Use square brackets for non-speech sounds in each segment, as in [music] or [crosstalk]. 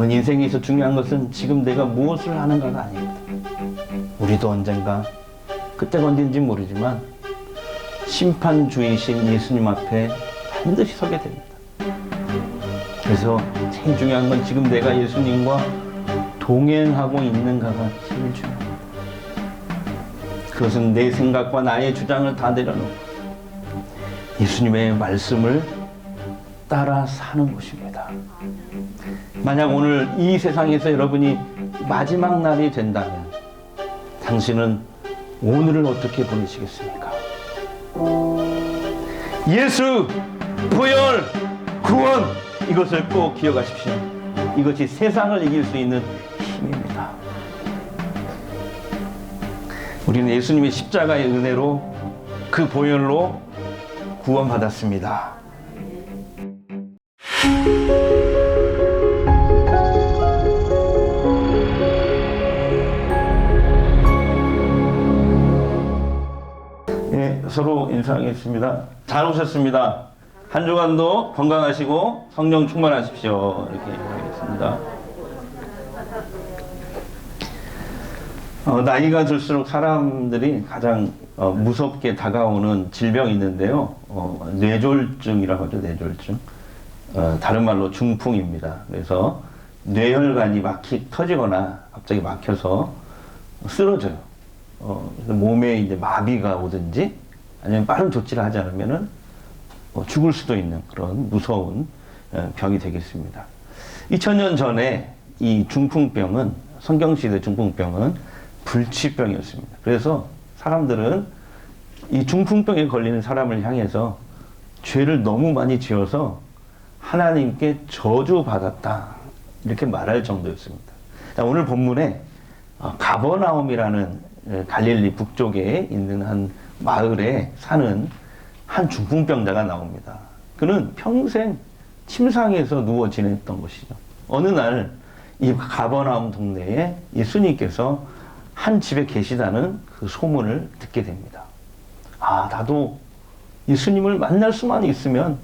여러분 인생에서 중요한 것은 지금 내가 무엇을 하는가가 아닙니다. 우리도 언젠가 그때가 언제인지 모르지만 심판주이신 예수님 앞에 반드시 서게 됩니다. 그래서 제일 중요한 건 지금 내가 예수님과 동행하고 있는가가 제일 중요합니다. 그것은 내 생각과 나의 주장을 다 내려놓고 예수님의 말씀을 따라 사는 것입니다. 만약 오늘 이 세상에서 여러분이 마지막 날이 된다면 당신은 오늘을 어떻게 보내시겠습니까? 예수, 부열, 구원 이것을 꼭 기억하십시오. 이것이 세상을 이길 수 있는 힘입니다. 우리는 예수님의 십자가의 은혜로 그 보혈로 구원받았습니다. 서로 인사하겠습니다. 잘 오셨습니다. 한 주간도 건강하시고 성령 충만하십시오. 이렇게 하겠습니다. 어, 나이가 들수록 사람들이 가장 어, 무섭게 다가오는 질병이 있는데요. 어, 뇌졸중이라고 하죠, 뇌졸중. 어, 다른 말로 중풍입니다. 그래서 뇌혈관이 막히 터지거나 갑자기 막혀서 쓰러져요. 어, 몸에 이제 마비가 오든지 아니면 빠른 조치를 하지 않으면은 어, 죽을 수도 있는 그런 무서운 어, 병이 되겠습니다. 2000년 전에 이 중풍병은 성경시대 중풍병은 불치병이었습니다. 그래서 사람들은 이 중풍병에 걸리는 사람을 향해서 죄를 너무 많이 지어서 하나님께 저주받았다. 이렇게 말할 정도였습니다. 자, 오늘 본문에 어, 가버나움이라는 에, 갈릴리 북쪽에 있는 한 마을에 사는 한 중풍병자가 나옵니다. 그는 평생 침상에서 누워 지냈던 것이죠. 어느 날 이 가버나움 동네에 예수님께서 한 집에 계시다는 그 소문을 듣게 됩니다. 아, 나도 예수님을 만날 수만 있으면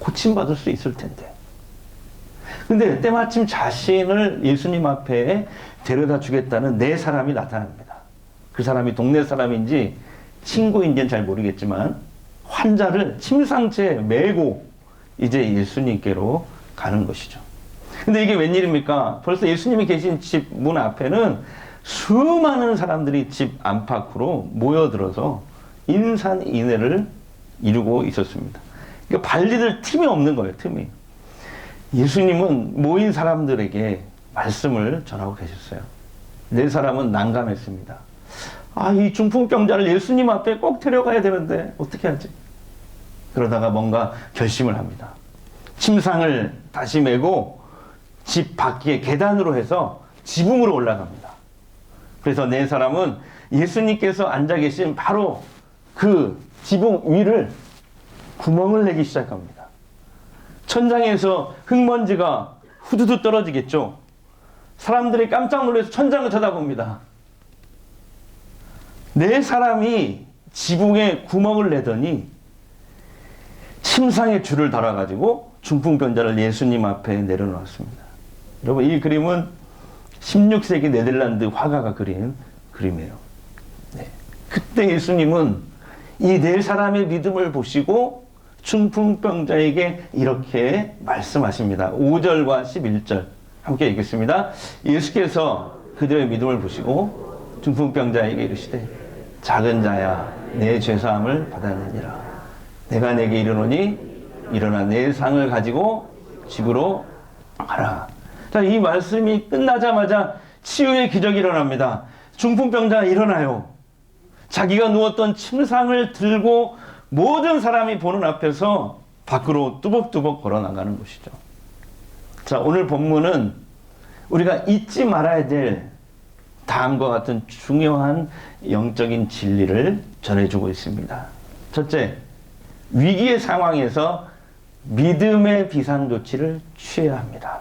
고침받을 수 있을 텐데. 근데 때마침 자신을 예수님 앞에 데려다 주겠다는 네 사람이 나타납니다. 그 사람이 동네 사람인지 친구인지는 잘 모르겠지만 환자를 침상채 메고 이제 예수님께로 가는 것이죠. 근데 이게 웬일입니까? 벌써 예수님이 계신 집 문 앞에는 수많은 사람들이 집 안팎으로 모여들어서 인산인해를 이루고 있었습니다. 그러니까 발리들 틈이 없는 거예요, 틈이. 예수님은 모인 사람들에게 말씀을 전하고 계셨어요. 네 사람은 난감했습니다. 아, 이 중풍병자를 예수님 앞에 꼭 데려가야 되는데, 어떻게 하지? 그러다가 뭔가 결심을 합니다. 침상을 다시 메고 집 밖에 계단으로 해서 지붕으로 올라갑니다. 그래서 네 사람은 예수님께서 앉아 계신 바로 그 지붕 위를 구멍을 내기 시작합니다. 천장에서 흙먼지가 후두두 떨어지겠죠. 사람들이 깜짝 놀라서 천장을 쳐다봅니다. 네 사람이 지붕에 구멍을 내더니 침상에 줄을 달아가지고 중풍병자를 예수님 앞에 내려놓았습니다. 여러분 이 그림은 16세기 네덜란드 화가가 그린 그림이에요. 네. 그때 예수님은 이 네 사람의 믿음을 보시고 중풍병자에게 이렇게 말씀하십니다. 5절과 11절 함께 읽겠습니다. 예수께서 그들의 믿음을 보시고 중풍병자에게 이르시되 작은 자야 내 죄사함을 받았느니라. 내가 내게 이르노니 일어나 내 상을 가지고 집으로 가라. 자, 이 말씀이 끝나자마자 치유의 기적이 일어납니다. 중풍병자가 일어나요. 자기가 누웠던 침상을 들고 모든 사람이 보는 앞에서 밖으로 뚜벅뚜벅 걸어 나가는 것이죠. 자, 오늘 본문은 우리가 잊지 말아야 될 다음과 같은 중요한 영적인 진리를 전해주고 있습니다. 첫째, 위기의 상황에서 믿음의 비상 조치를 취해야 합니다.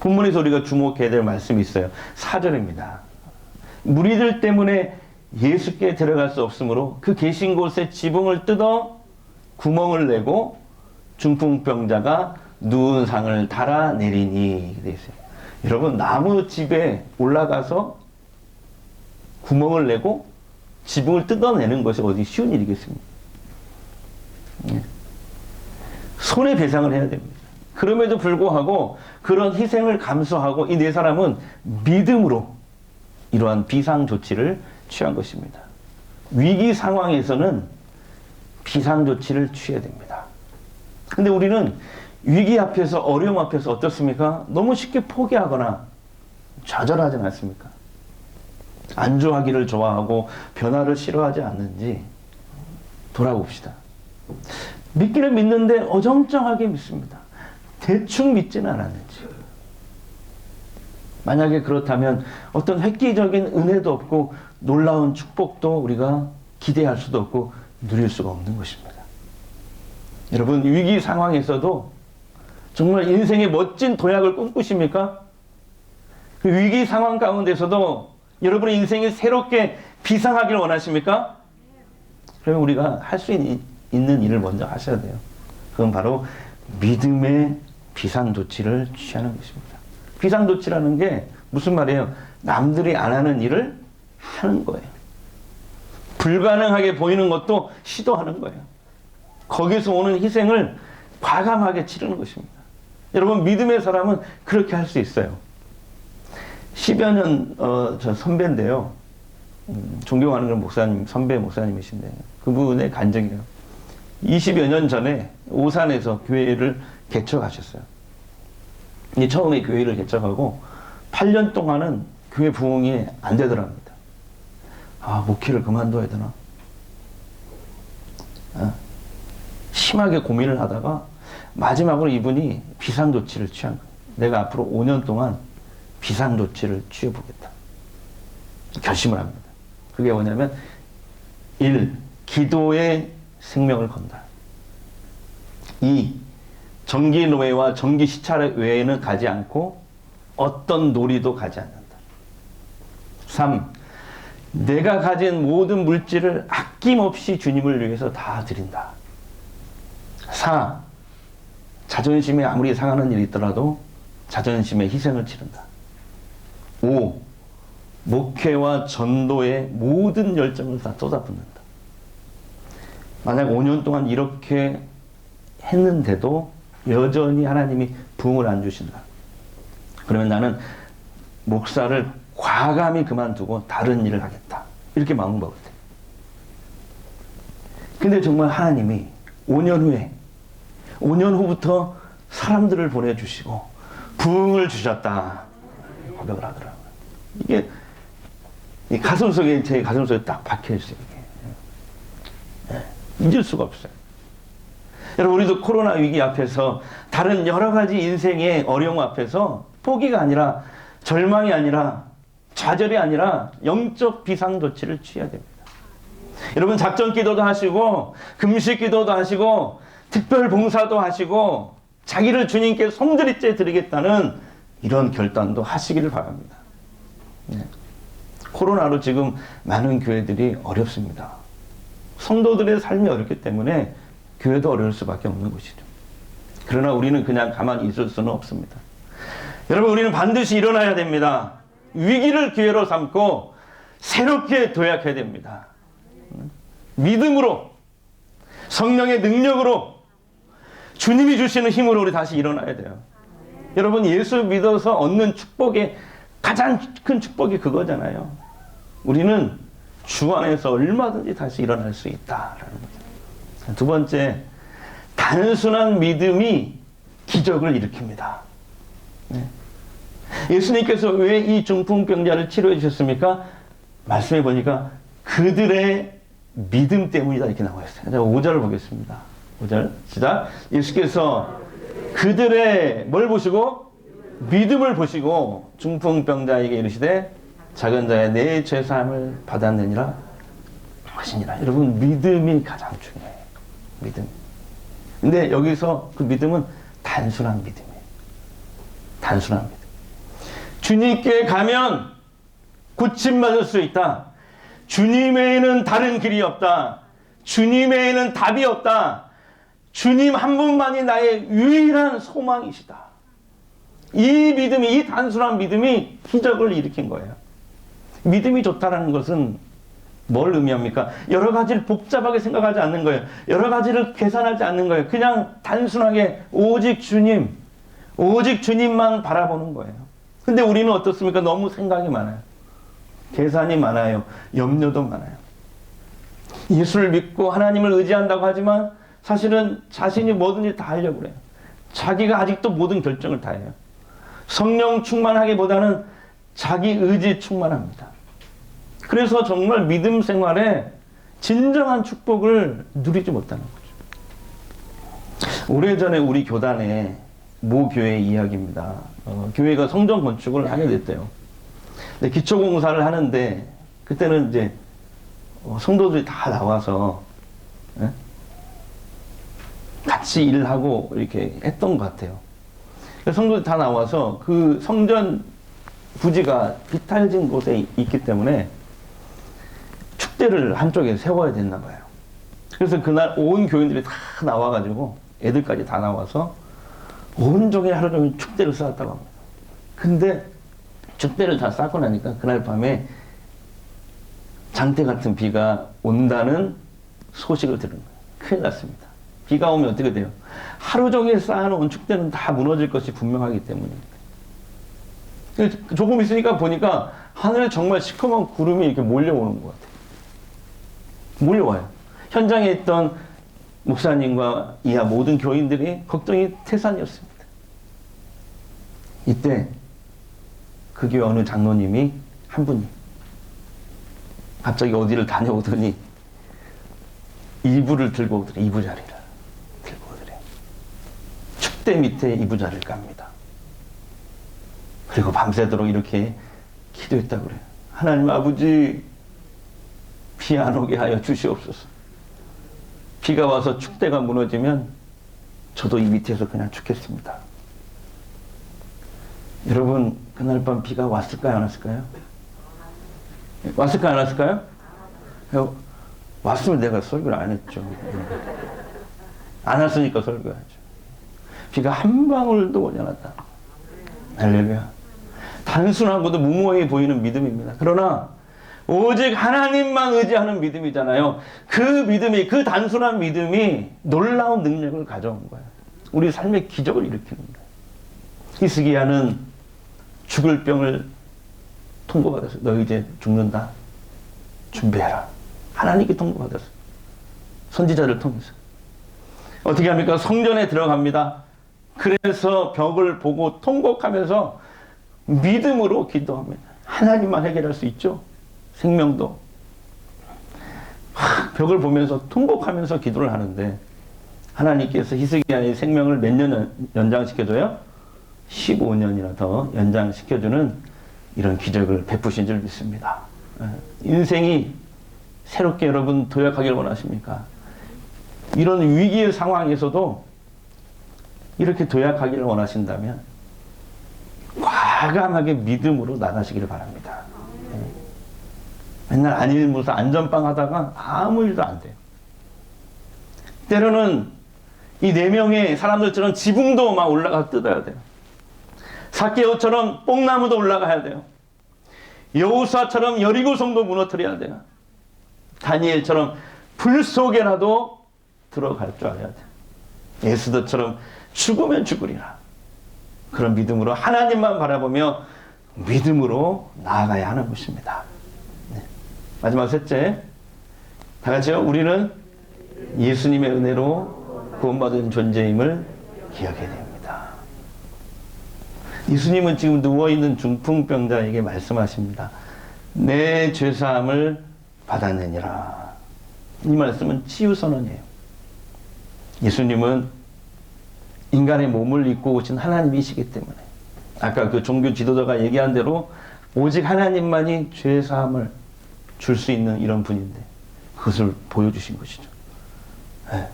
본문에서 우리가 주목해야 될 말씀이 있어요. 4절입니다. 무리들 때문에 예수께 들어갈 수 없으므로 그 계신 곳에 지붕을 뜯어 구멍을 내고 중풍병자가 누운 상을 달아 내리니 돼 있어요. 여러분 나무 집에 올라가서 구멍을 내고 지붕을 뜯어내는 것이 어디 쉬운 일이겠습니까? 예. 손해 배상을 해야 됩니다. 그럼에도 불구하고 그런 희생을 감수하고 이 네 사람은 믿음으로 이러한 비상 조치를 취한 것입니다. 위기 상황에서는 비상 조치를 취해야 됩니다. 근데 우리는 위기 앞에서 어려움 앞에서 어떻습니까? 너무 쉽게 포기하거나 좌절하지 않습니까? 안주하기를 좋아하고 변화를 싫어하지 않는지 돌아봅시다. 믿기는 믿는데 어정쩡하게 믿습니다. 대충 믿지는 않았는지. 만약에 그렇다면 어떤 획기적인 은혜도 없고 놀라운 축복도 우리가 기대할 수도 없고 누릴 수가 없는 것입니다. 여러분 위기 상황에서도 정말 인생의 멋진 도약을 꿈꾸십니까? 그 위기 상황 가운데서도 여러분의 인생이 새롭게 비상하기를 원하십니까? 그러면 우리가 할 수 있는 일을 먼저 하셔야 돼요. 그건 바로 믿음의 비상 조치를 취하는 것입니다. 비상 조치라는 게 무슨 말이에요? 남들이 안 하는 일을 하는 거예요. 불가능하게 보이는 것도 시도하는 거예요. 거기서 오는 희생을 과감하게 치르는 것입니다. 여러분 믿음의 사람은 그렇게 할 수 있어요. 10여 년, 어, 저 선배인데요. 음, 존경하는 그런 목사님, 선배 목사님이신데, 그분의 간증이에요. 20여 년 전에 오산에서 교회를 개척하셨어요. 이 처음에 교회를 개척하고 8년 동안은 교회 부흥이 안 되더랍니다. 아, 목회를 그만둬야 되나? 아, 심하게 고민을 하다가 마지막으로 이분이 비상조치를 취한 거예요. 내가 앞으로 5년 동안 비상조치를 취해보겠다. 결심을 합니다. 그게 뭐냐면, 1. 기도에 생명을 건다. 2. 정기 노예와 정기 시찰 외에는 가지 않고 어떤 놀이도 가지 않는다. 3. 내가 가진 모든 물질을 아낌없이 주님을 위해서 다 드린다. 4. 자존심이 아무리 상하는 일이 있더라도 자존심에 희생을 치른다. 5. 목회와 전도에 모든 열정을 다 쏟아붓는다. 만약 5년 동안 이렇게 했는데도 여전히 하나님이 부흥을 안 주신다. 그러면 나는 목사를 과감히 그만두고 다른 일을 하겠다. 이렇게 마음 먹었대. 근데 정말 하나님이 5년 후에, 5년 후부터 사람들을 보내주시고 부흥을 주셨다. 고백을 하더라고요. 이게 이 가슴 속에, 제 가슴 속에 딱 박혀 있어요. 이게. 예, 잊을 수가 없어요. 여러분, 우리도 코로나 위기 앞에서 다른 여러 가지 인생의 어려움 앞에서 포기가 아니라 절망이 아니라 좌절이 아니라 영적 비상 조치를 취해야 됩니다. 여러분 작전 기도도 하시고 금식 기도도 하시고 특별 봉사도 하시고 자기를 주님께 송두리째 드리겠다는 이런 결단도 하시기를 바랍니다. 네. 코로나로 지금 많은 교회들이 어렵습니다. 성도들의 삶이 어렵기 때문에 교회도 어려울 수밖에 없는 것이죠. 그러나 우리는 그냥 가만히 있을 수는 없습니다. 여러분, 우리는 반드시 일어나야 됩니다. 위기를 기회로 삼고 새롭게 도약해야 됩니다. 믿음으로, 성령의 능력으로, 주님이 주시는 힘으로 우리 다시 일어나야 돼요. 여러분, 예수 믿어서 얻는 축복의 가장 큰 축복이 그거잖아요. 우리는 주 안에서 얼마든지 다시 일어날 수 있다라는 거죠. 두 번째, 단순한 믿음이 기적을 일으킵니다. 네. 예수님께서 왜 이 중풍병자를 치료해 주셨습니까? 말씀해 보니까 그들의 믿음 때문이다 이렇게 나와 있어요. 제가 5절을 보겠습니다. 5절 시작. 예수께서 그들의 뭘 보시고 믿음을 보시고 중풍병자에게 이르시되 작은 자의 내 죄사함을 받았느니라 하시니라. 여러분 믿음이 가장 중요해요. 믿음. 근데 여기서 그 믿음은 단순한 믿음이에요. 단순한 믿음. 주님께 가면 고침 받을 수 있다. 주님 외에는 다른 길이 없다. 주님 외에는 답이 없다. 주님 한 분만이 나의 유일한 소망이시다. 이 믿음이, 이 단순한 믿음이 기적을 일으킨 거예요. 믿음이 좋다라는 것은 뭘 의미합니까? 여러 가지를 복잡하게 생각하지 않는 거예요. 여러 가지를 계산하지 않는 거예요. 그냥 단순하게 오직 주님, 오직 주님만 바라보는 거예요. 근데 우리는 어떻습니까? 너무 생각이 많아요. 계산이 많아요. 염려도 많아요. 예수를 믿고 하나님을 의지한다고 하지만 사실은 자신이 뭐든지 다 하려고 그래요. 자기가 아직도 모든 결정을 다 해요. 성령 충만하기보다는 자기 의지 충만합니다. 그래서 정말 믿음 생활에 진정한 축복을 누리지 못하는 거죠. 오래전에 우리 교단의 모 교회 이야기입니다. 어, 교회가 성전 건축을 하게 됐대요. 근데 기초 공사를 하는데 그때는 이제 어, 성도들이 다 나와서 예? 같이 일을 하고 이렇게 했던 것 같아요. 성도들이 다 나와서 그 성전 부지가 비탈진 곳에 있기 때문에 축대를 한쪽에 세워야 됐나 봐요. 그래서 그날 온 교인들이 다 나와가지고 애들까지 다 나와서 온종일 하루 종일 축대를 쌓았다고 합니다. 근데 축대를 다 쌓고 나니까 그날 밤에 장대 같은 비가 온다는 소식을 들은 거예요. 큰일 났습니다. 비가 오면 어떻게 돼요? 하루 종일 쌓아놓은 축대는 다 무너질 것이 분명하기 때문입니다. 그 조금 있으니까 보니까 하늘에 정말 시커먼 구름이 이렇게 몰려오는 것 같아요. 몰려와요. 현장에 있던 목사님과 이하 모든 교인들이 걱정이 태산이었습니다. 이때 그 교회 어느 장로님이 한 분이 갑자기 어디를 다녀오더니 이불을 들고 오더래 이부 자리를 들고 오더래 축대 밑에 이부자리를 깝니다. 그리고 밤새도록 이렇게 기도했다고 그래요. 하나님 아버지 비 안 오게 하여 주시옵소서. 비가 와서 축대가 무너지면 저도 이 밑에서 그냥 죽겠습니다. 여러분 그날 밤 비가 왔을까요 안 왔을까요? 왔을까요 안 왔을까요? 왔으면 내가 설교를 안 했죠. 안 왔으니까 설교하죠. 비가 한 방울도 오지 않았다. 할렐루야. 단순하고도 무모해 보이는 믿음입니다. 그러나 오직 하나님만 의지하는 믿음이잖아요. 그 믿음이, 그 단순한 믿음이 놀라운 능력을 가져온 거예요. 우리 삶의 기적을 일으키는 거예요. 히스기야는 죽을 병을 통보받았어요. 너 이제 죽는다. 준비해라. 하나님께 통보받았어요. 선지자를 통해서. 어떻게 합니까? 성전에 들어갑니다. 그래서 벽을 보고 통곡하면서 믿음으로 기도합니다. 하나님만 해결할 수 있죠. 생명도. 하, 벽을 보면서 통곡하면서 기도를 하는데 하나님께서 희석이아의 생명을 몇 년 연장시켜줘요? 15년이나 더 연장시켜주는 이런 기적을 베푸신 줄 믿습니다. 예, 인생이 새롭게 여러분 도약하길 원하십니까? 이런 위기의 상황에서도 이렇게 도약하기를 원하신다면 과감하게 믿음으로 나가시기를 바랍니다. 예. 맨날 안일무사 안전빵 하다가 아무 일도 안 돼요. 때로는 이 네 명의 사람들처럼 지붕도 막 올라가 뜯어야 돼요. 사케오처럼 뽕나무도 올라가야 돼요. 여우사처럼 여리고성도 무너뜨려야 돼요. 다니엘처럼 불 속에라도 들어갈 줄 알아야 돼요. 예수도처럼 죽으면 죽으리라. 그런 믿음으로 하나님만 바라보며 믿음으로 나아가야 하는 것입니다. 네. 마지막 셋째. 다 같이요. 우리는 예수님의 은혜로 구원받은 존재임을 기억해야 됩니다. 예수님은 지금 누워있는 중풍병자에게 말씀하십니다. 내 죄사함을 받았느니라. 이 말씀은 치유선언이에요. 예수님은 인간의 몸을 입고 오신 하나님이시기 때문에 아까 그 종교 지도자가 얘기한 대로 오직 하나님만이 죄 사함을 줄 수 있는 이런 분인데 그것을 보여주신 것이죠. 네.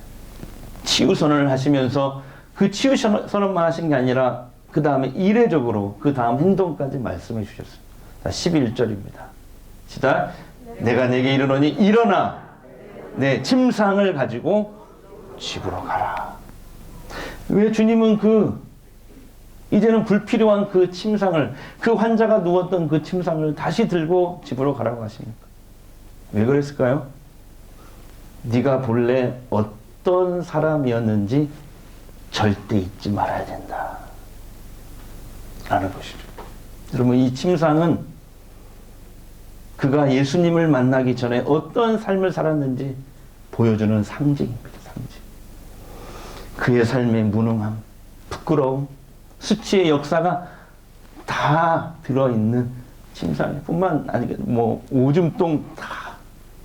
치유 선언을 하시면서 그 치유 선언만 하신 게 아니라 그 다음에 이례적으로 그 다음 행동까지 말씀해 주셨습니다. 11절입니다. 시작. 내가 내게 이르노니 일어나 내 침상을 가지고 집으로 가라. 왜 주님은 그 이제는 불필요한 그 침상을 그 환자가 누웠던 그 침상을 다시 들고 집으로 가라고 하십니까? 왜 그랬을까요? 네가 본래 어떤 사람이었는지 절대 잊지 말아야 된다. 라는 것이죠. 여러분 이 침상은 그가 예수님을 만나기 전에 어떤 삶을 살았는지 보여주는 상징입니다. 그의 삶의 무능함, 부끄러움, 수치의 역사가 다 들어있는 침상뿐만 아니고 뭐 오줌똥 다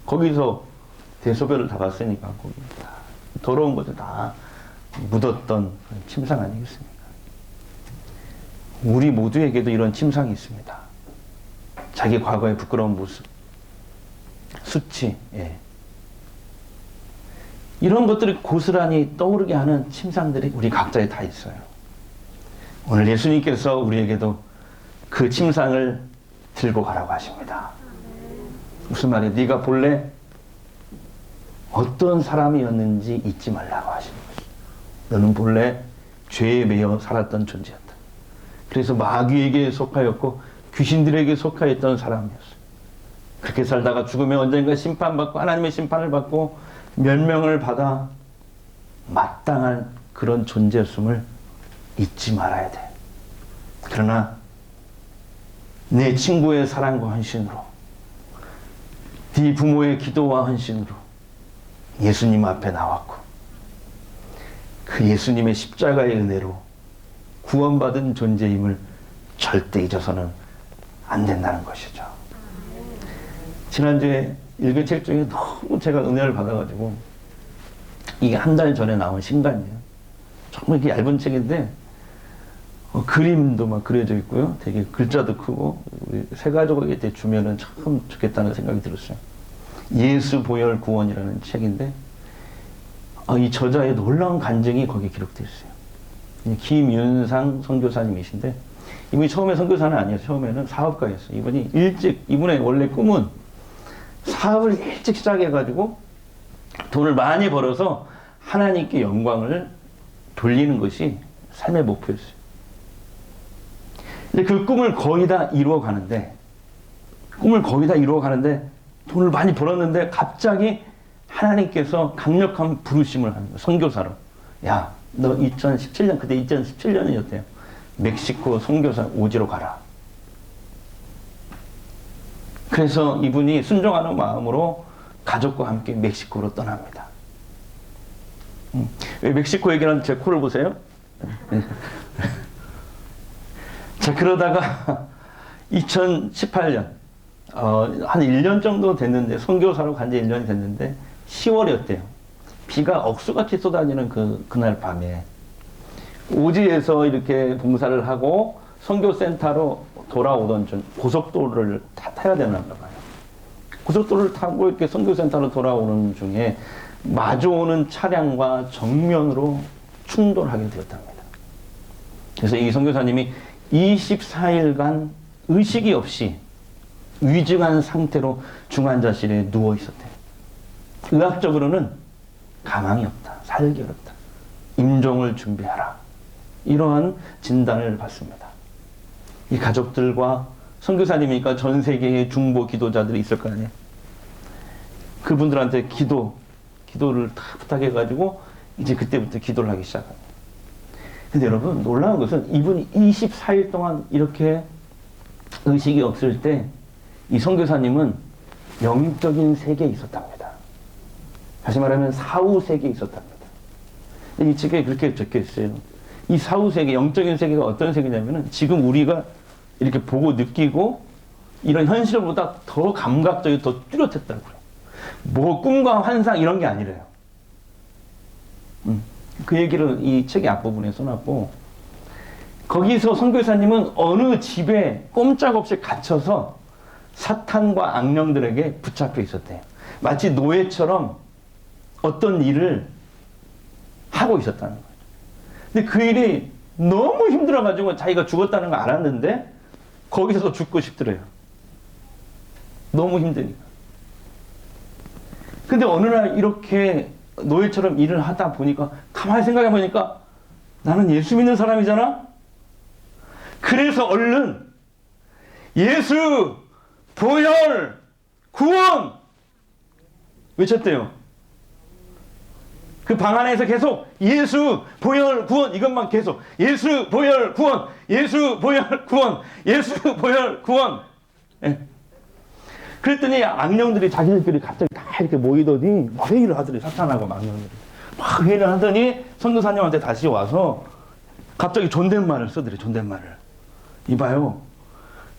거기서 대소변을 다 봤으니까 거기 다 더러운 것들 다 묻었던 침상 아니겠습니까? 우리 모두에게도 이런 침상이 있습니다. 자기 과거의 부끄러운 모습, 수치, 예. 이런 것들이 고스란히 떠오르게 하는 침상들이 우리 각자에 다 있어요. 오늘 예수님께서 우리에게도 그 침상을 들고 가라고 하십니다. 무슨 말이에요? 네가 본래 어떤 사람이었는지 잊지 말라고 하시는 거죠. 너는 본래 죄에 매여 살았던 존재였다. 그래서 마귀에게 속하였고 귀신들에게 속하였던 사람이었어요. 그렇게 살다가 죽으면 언젠가 심판받고 하나님의 심판을 받고 멸명을 받아 마땅한 그런 존재였음을 잊지 말아야 돼. 그러나 내 친구의 사랑과 헌신으로 네 부모의 기도와 헌신으로 예수님 앞에 나왔고 그 예수님의 십자가의 은혜로 구원받은 존재임을 절대 잊어서는 안 된다는 것이죠. 지난주에 읽은 책 중에 너무 제가 은혜를 받아가지고 이게 한 달 전에 나온 신간이에요. 정말 이게 얇은 책인데 어, 그림도 막 그려져 있고요. 되게 글자도 크고 우리 새 가족에게 주면은 참 좋겠다는 생각이 들었어요. 예수 보혈 구원이라는 책인데 아, 이 저자의 놀라운 간증이 거기 기록되어 있어요. 김윤상 선교사님이신데 이분이 처음에 선교사는 아니었어요. 처음에는 사업가였어요. 이분이 일찍 이분의 원래 꿈은 사업을 일찍 시작해가지고 돈을 많이 벌어서 하나님께 영광을 돌리는 것이 삶의 목표였어요. 근데 그 꿈을 거의 다 이루어 가는데, 꿈을 거의 다 이루어 가는데, 돈을 많이 벌었는데, 갑자기 하나님께서 강력한 부르심을 하는 거예요. 선교사로. 야, 너 2017년, 그때 2017년이었대요. 멕시코 선교사 오지로 가라. 그래서 이분이 순종하는 마음으로 가족과 함께 멕시코로 떠납니다. 음, 왜 멕시코 얘기는 제 코를 보세요? [laughs] 자, 그러다가 [laughs] 2018년, 어, 한 1년 정도 됐는데, 선교사로 간 지 1년이 됐는데, 10월이었대요. 비가 억수같이 쏟아지는 그, 그날 밤에, 오지에서 이렇게 봉사를 하고, 선교센터로 돌아오던 중, 고속도로를 타, 타야 되나 봐요. 고속도로를 타고 이렇게 선교센터로 돌아오는 중에, 마주오는 차량과 정면으로 충돌하게 되었답니다. 그래서 이 선교사님이 24일간 의식이 없이 위중한 상태로 중환자실에 누워 있었대요. 의학적으로는 가망이 없다. 살기 어렵다. 임종을 준비하라. 이러한 진단을 받습니다. 이 가족들과 선교사님이니까 전 세계의 중보 기도자들이 있을 거 아니에요. 그분들한테 기도, 기도를 다 부탁해가지고 이제 그때부터 기도를 하기 시작합니다. 근데 여러분 놀라운 것은 이분이 24일 동안 이렇게 의식이 없을 때 이 선교사님은 영적인 세계에 있었답니다. 다시 말하면 사후 세계에 있었답니다. 이 책에 그렇게 적혀 있어요. 이 사후 세계, 영적인 세계가 어떤 세계냐면은 지금 우리가 이렇게 보고 느끼고 이런 현실보다 더 감각적이 더 뚜렷했다고 그래요. 뭐 꿈과 환상 이런 게 아니래요. 음. 그 얘기를 이 책의 앞부분에 써놨고 거기서 선교사님은 어느 집에 꼼짝없이 갇혀서 사탄과 악령들에게 붙잡혀 있었대요. 마치 노예처럼 어떤 일을 하고 있었다는 거죠. 근데 그 일이 너무 힘들어가지고 자기가 죽었다는 걸 알았는데 거기서 죽고 싶더래요. 너무 힘드니까. 근데 어느 날 이렇게 노예처럼 일을 하다 보니까 가만히 생각해 보니까 나는 예수 믿는 사람이잖아. 그래서 얼른 예수 보혈 구원 외쳤대요. 그 방 안에서 계속 예수 보혈 구원 이것만 계속. 예수 보혈 구원 예수 보혈 구원 예수 보혈 구원. 예. 그랬더니 악령들이 자기들끼리 갑자기 다 이렇게 모이더니 막 회의를 하더니 사탄하고 악령들이. 막 회의를 하더니 선교사님한테 다시 와서 갑자기 존댓말을 쓰더래 존댓말을. 이봐요.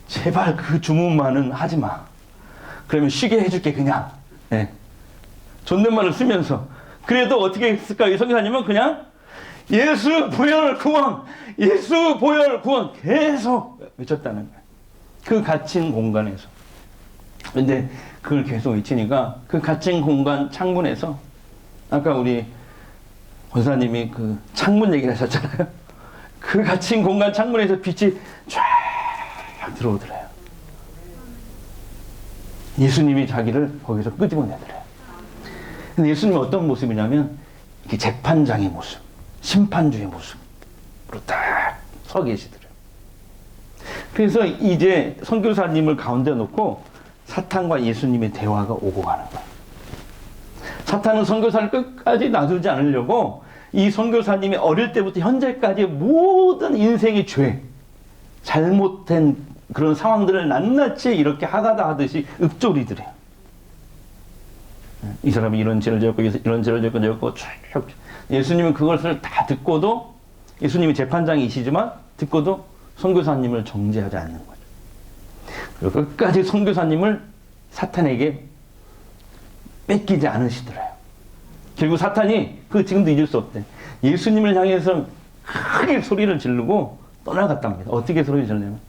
제발 그 주문만은 하지 마. 그러면 쉬게 해줄게 그냥. 예. 존댓말을 쓰면서 그래도 어떻게 했을까 이 선교사님은 그냥 예수 보혈 구원 예수 보혈 구원 계속 외쳤다는 거예요 그 갇힌 공간에서 근데 그걸 계속 외치니까 그 갇힌 공간 창문에서 아까 우리 권사님이 그 창문 얘기를 하셨잖아요. 그 갇힌 공간 창문에서 빛이 쫙 들어오더래요. 예수님이 자기를 거기서 끄집어내더래요. 근데 예수님은 어떤 모습이냐면 이렇게 재판장의 모습, 심판주의 모습으로 딱 서 계시더래요. 그래서 이제 선교사님을 가운데 놓고 사탄과 예수님의 대화가 오고 가는 거예요. 사탄은 선교사를 끝까지 놔두지 않으려고 이 선교사님이 어릴 때부터 현재까지 모든 인생의 죄, 잘못된 그런 상황들을 낱낱이 이렇게 하가다 하듯이 읊조리더래요. 이 사람이 이런 죄를 지었고 이런 죄를 지었고 지었고 쭉 예수님은 그것을 다 듣고도 예수님이 재판장이시지만 듣고도 선교사님을 정죄하지 않는 거죠. 그리고 끝까지 선교사님을 사탄에게 뺏기지 않으시더래요. 결국 사탄이 그 지금도 잊을 수 없대. 예수님을 향해서 크게 소리를 지르고 떠나갔답니다. 어떻게 소리를 지르냐면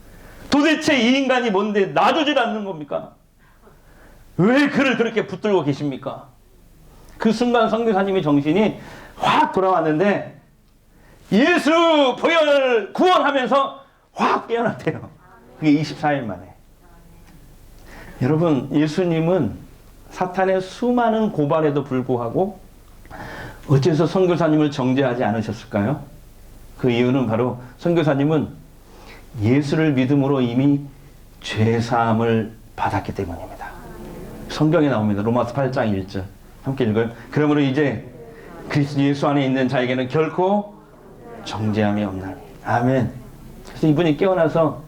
도대체 이 인간이 뭔데 놔두질 않는 겁니까? 왜 그를 그렇게 붙들고 계십니까? 그 순간 성교사님의 정신이 확 돌아왔는데 예수 보혈 구원하면서 확 깨어났대요. 그게 24일 만에. 여러분, 예수님은 사탄의 수많은 고발에도 불구하고 어째서 선교사님을 정죄하지 않으셨을까요? 그 이유는 바로 선교사님은 예수를 믿음으로 이미 죄사함을 받았기 때문입니다. 성경에 나옵니다. 로마서 8장 1절. 함께 읽어요. 그러므로 이제 그리스도 예수 안에 있는 자에게는 결코 정죄함이 없나니. 아멘. 그래서 이분이 깨어나서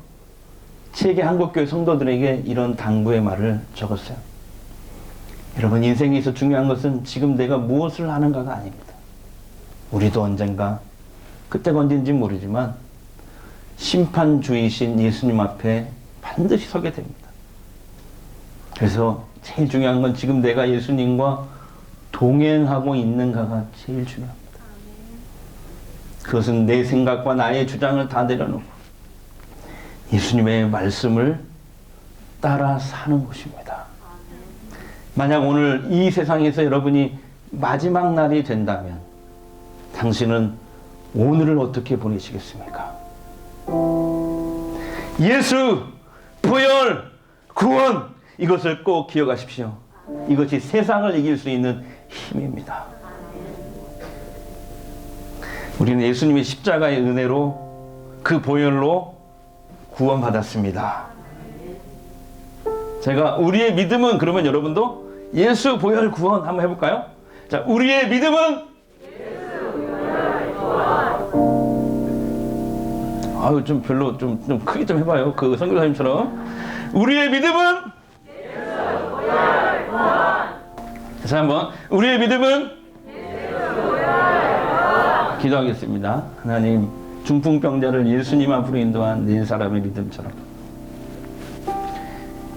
세계 한국교회 성도들에게 이런 당부의 말을 적었어요. 여러분 인생에서 중요한 것은 지금 내가 무엇을 하는가가 아닙니다. 우리도 언젠가 그때가 언제인지 모르지만 심판주이신 예수님 앞에 반드시 서게 됩니다. 그래서 제일 중요한 건 지금 내가 예수님과 동행하고 있는가가 제일 중요합니다. 그것은 내 생각과 나의 주장을 다 내려놓고 예수님의 말씀을 따라 사는 것입니다. 만약 오늘 이 세상에서 여러분이 마지막 날이 된다면 당신은 오늘을 어떻게 보내시겠습니까? 예수, 부열, 구원 이것을 꼭 기억하십시오. 이것이 세상을 이길 수 있는 힘입니다. 우리는 예수님의 십자가의 은혜로 그 보혈로 구원받았습니다. 제가 우리의 믿음은 그러면 여러분도 예수 보혈 구원 한번 해볼까요? 자, 우리의 믿음은 아유 좀 별로 좀, 좀 크게 좀 해봐요. 그 선교사님처럼 우리의 믿음은 다시 한번 우리의 믿음은 기도하겠습니다. 하나님 중풍병자를 예수님 앞으로 인도한 네 사람의 믿음처럼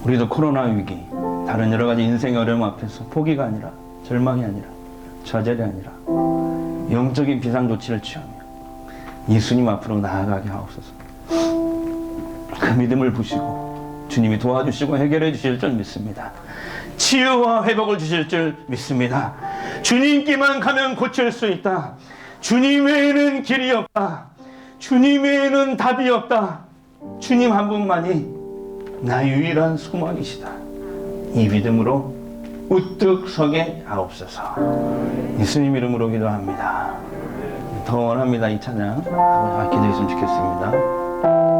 우리도 코로나 위기 다른 여러 가지 인생의 어려움 앞에서 포기가 아니라 절망이 아니라 좌절이 아니라 영적인 비상 조치를 취하며 예수님 앞으로 나아가게 하옵소서. 그 믿음을 부시고 주님이 도와주시고 해결해 주실 줄 믿습니다. 치유와 회복을 주실 줄 믿습니다. 주님께만 가면 고칠 수 있다. 주님 외에는 길이 없다. 주님 외에는 답이 없다. 주님 한 분만이 나 유일한 소망이시다. 이 믿음으로 우뚝 서게 하옵소서. 예수님 이름으로 기도합니다. 더 원합니다 이 찬양 한번 기도했으면 좋겠습니다.